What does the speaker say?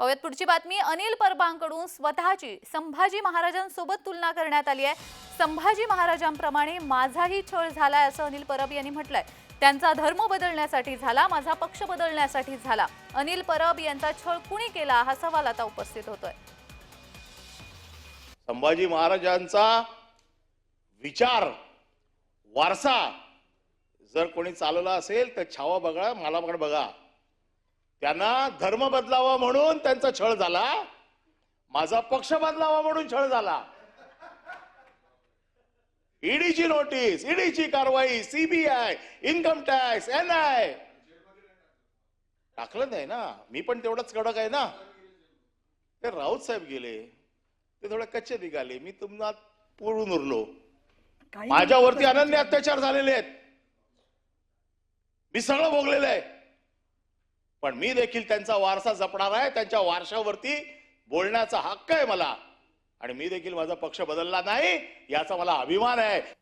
पाहूयात. पुढची बातमी अनिल परबांकडून स्वतःची संभाजी महाराजांसोबत तुलना करण्यात आली आहे. संभाजी महाराजांप्रमाणे माझाही छळ झालाय असं अनिल परब यांनी म्हटलंय. त्यांचा धर्म बदलण्यासाठी झाला माझा पक्ष बदलण्यासाठी झाला. अनिल परब यांचा छळ कुणी केला हा सवाल आता उपस्थित होतोय. संभाजी महाराजांचा विचार वारसा जर कोणी चालवला असेल तर छावा बघा मला पण बघा. त्यांना धर्म बदलावा म्हणून त्यांचा छळ झाला. माझा पक्ष बदलावा म्हणून छळ झाला. ईडीची नोटीस ईडीची कारवाई CBI income tax N I. टाकलं नाही ना. मी पण तेवढंच कडक आहे ना. ते राऊत साहेब गेले. ते थोडे कच्चे निघाले. मी तुम्हाला पुरून उरलो. माझ्यावरती अनन्य अत्याचार झालेले आहेत. मी सगळं भोगलेलं आहे. पण मी देखील त्यांचा वारसा जपणार आहे त्यांच्या वारशावरती बोलण्याचा हक्क आहे मला. आणि मी देखील माझा पक्ष बदलला नाही याचा मला अभिमान आहे.